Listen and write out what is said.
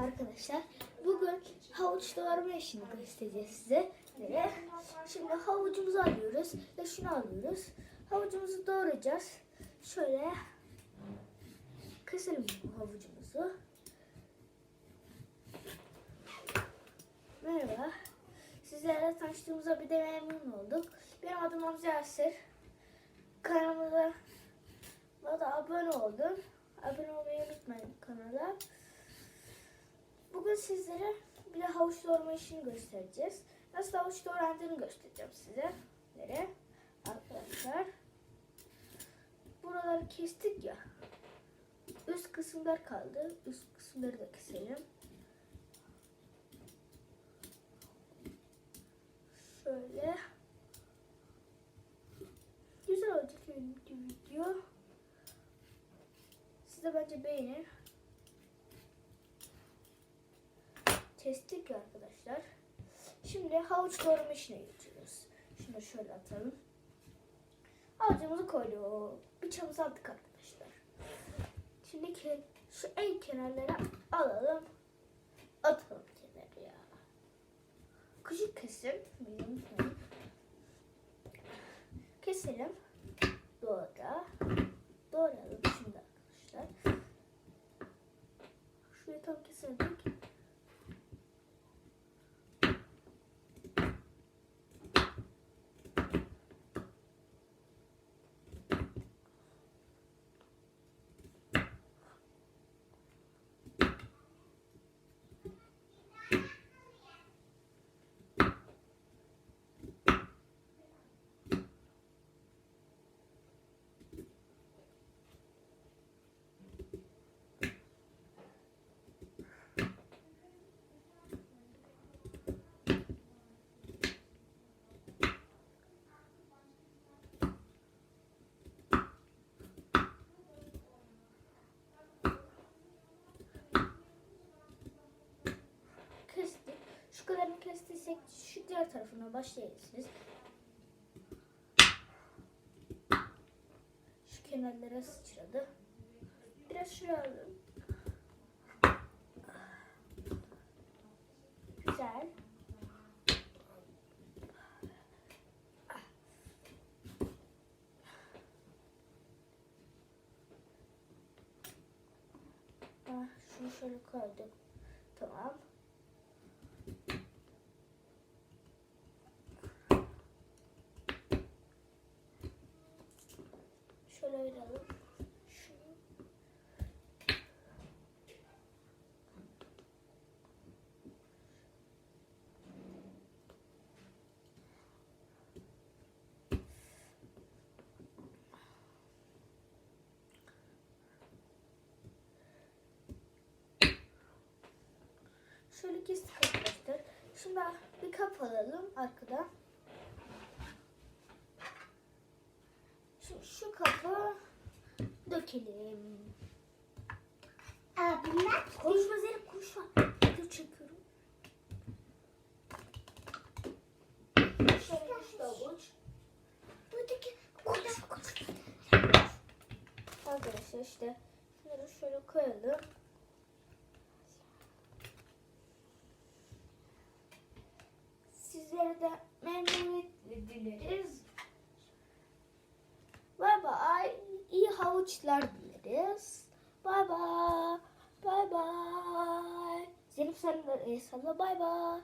arkadaşlar. Bugün havuç doğrama işini göstereceğiz size. Şimdi havucumuzu alıyoruz ve şunu alıyoruz. Havucumuzu doğrayacağız. Şöyle keselim bu havucumuzu. Merhaba. Sizlerle tanıştığımıza bir de memnun olduk. Benim adım Hamza Yasir. Kanalımıza da abone olun. Abone olmayı unutmayın kanala. Sizlere bir de havuç doğrama işini göstereceğiz. Nasıl havuç doğrandığını göstereceğim size. Nere? Arkadaşlar. Buraları kestik ya. Üst kısımlar kaldı. Üst kısımları da keselim. Şöyle. Güzel olacak video. Siz de bence beğenin. Kestik arkadaşlar. Şimdi havuç doğrama işine geçiyoruz. Şunu da şöyle atalım. Havucumuzu koyduk. Bıçağımızı attık arkadaşlar. Şimdi şu en kenarlara alalım. Atalım kenarıya. Küçük kesim. Keselim. Doğra. Doğrayalım şimdi arkadaşlar. Şurayı tam kesemedik. kestik. Şu kadarını kestiysek şu diğer tarafına başlayabilirsiniz. Şu kenarlara sıçradı. Biraz şuraya alalım. Güzel. Ah, şunu şöyle koyduk. Tamam. Şöyle ayıralım. Şöyle kestik arkadaşlar. Şimdi bir kap alalım arkadan. Şu kapı dökelim. Abimler Konuşma Zeynep konuşma. Dur çekiyorum. Şöyle işte avuç. buradaki orada Arkadaşlar işte şunları şöyle koyalım. Sizlere de memnuniyetle dileriz. Bay bay. İyi havuçlar dileriz. Bay bay. Bay bay. Zeynep sen de el salla bay bay.